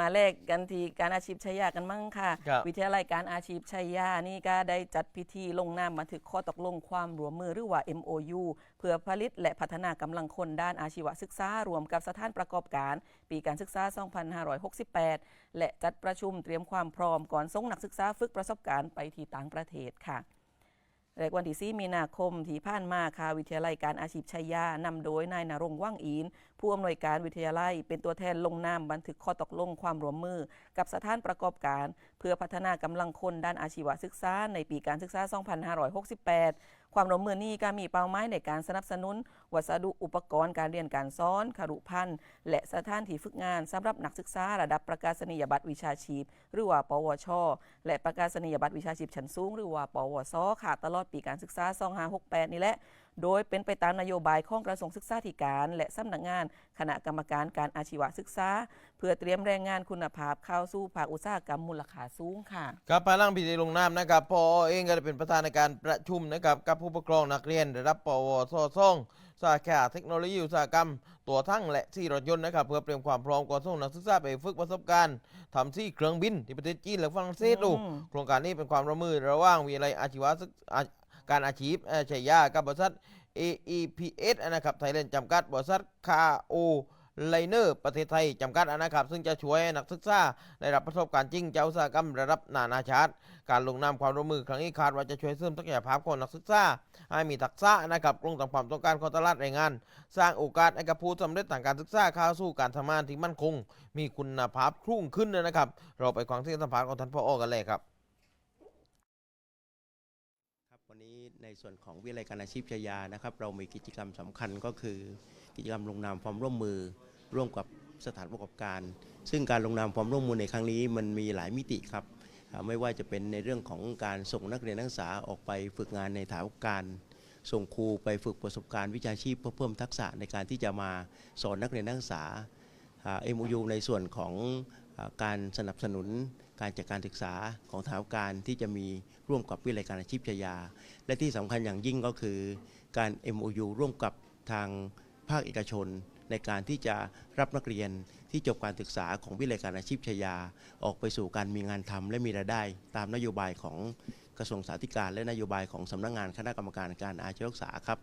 มาแลกกันที่การอาชีพชัยยากันมั่งค่ะ ครับวิทยาลัยการอาชีพชัยยานี่ก็ได้จัดพิธีลงนามบันทึกข้อตกลงความร่วมมือหรือว่า MOU เพื่อผลิตและพัฒนากำลังคนด้านอาชีวศึกษารวมกับสถานประกอบการ ปีการศึกษา 2568 และจัดประชุมเตรียมความพร้อมก่อนส่งนักศึกษาฝึกประสบการณ์ไปที่ต่างประเทศค่ะ และวันที่ 4 มีนาคมที่ผ่านมาค่ะวิทยาลัยการอาชีพชัยยานำโดยนายนรงว่างอินผู้อำนวยการวิทยาลัย เป็นตัวแทนลงนามบันทึกข้อตกลงความร่วมมือ กับสถานประกอบการ เพื่อพัฒนากำลังคนด้านอาชีวศึกษาในปีการศึกษา 2568ความร่วมมือนี้ก็มีเป้าหมายในการสนับสนุน วัสดุอุปกรณ์การเรียนการสอนคารุพันธ์และสถานที่ฝึกงานสำหรับนักศึกษาระดับประกาศนียบัตรวิชาชีพ หรือว่าปวช และประกาศนียบัตรวิชาชีพชั้นสูง หรือว่าปวสค่ะตลอดปีการศึกษา 2568 นี่แหละ โดยเป็นไปตามนโยบายของกระทรวงศึกษาธิการ และสำนักงาน คณะกรรมการการอาชีวศึกษา เพื่อเตรียมแรงงานคุณภาพเข้าสู่ภาคอุตสาหกรรมมูลค่าสูงค่ะครับภายหลังพิธีลงนามนะครับพอเองก็ได้เป็นประธานในการประชุมนะครับกับผู้ปกครองนักเรียนระดับปวสซ่องสาขาเทคโนโลยีอุตสาหกรรม ตัวทั้งและที่รถยนต์นะครับเพื่อเตรียมความพร้อมก่อนส่งนักศึกษาไปฝึกประสบการณ์ทำที่เครื่องบินที่ประเทศจีนและฝรั่งเศสดูอืมโครงการนี้เป็นความร่วมมือระหว่างวิทยาลัยอาชีวศึกอา การอาชีพชัยยากับบริษัท AEPS นะครับไทยแลนด์จำกัดบริษัทคาโอไลเนอร์ประเทศไทยจำกัดนะครับ ซึ่งจะช่วยนักศึกษาได้รับประสบการณ์จริงจากอุตสาหกรรมระดับนานาชาติ การลงนามความร่วมมือครั้งนี้คาดว่าจะช่วยเสริมศักยภาพของนักศึกษาให้มีทักษะนะครับตรงตามความต้องการของตลาดแรงงาน สร้างโอกาสให้กับผู้สำเร็จทางการศึกษาเข้าสู่การทำงานที่มั่นคง มีคุณภาพครุ่งขึ้นนะครับ เราไปฟังเสียงสัมภาษณ์ของท่านผอกันเลยครับ วันนี้ในส่วนของวิทยาลัยการอาชีพชยานะครับ เรามีกิจกรรมสำคัญก็คือกิจกรรมลงนามความร่วมมือร่วมกับสถานประกอบการ ซึ่งการลงนามความร่วมมือในครั้งนี้มันมีหลายมิติครับ ไม่ว่าจะเป็นในเรื่องของการส่งนักเรียนนักศึกษาออกไปฝึกงานในฐานประกอบการ ส่งครูไปฝึกประสบการณ์วิชาชีพเพื่อเพิ่มทักษะในการที่จะมาสอนนักเรียนนักศึกษาเอ็มยูในส่วนของการสนับสนุน การจัดการศึกษาของฐานประกอบการที่จะมีร่วมกับวิทยาลัยการอาชีพชายา และที่สำคัญอย่างยิ่งก็คือการ MOU ร่วมกับทางภาคเอกชน ในการที่จะรับนักเรียนที่จบการศึกษาของวิทยาลัยการอาชีพชายา ออกไปสู่การมีงานทำและมีรายได้ ตามนโยบายของกระทรวงสาธารณสุขและนโยบายของสำนักงานคณะกรรมการการอาชีวศึกษาครับ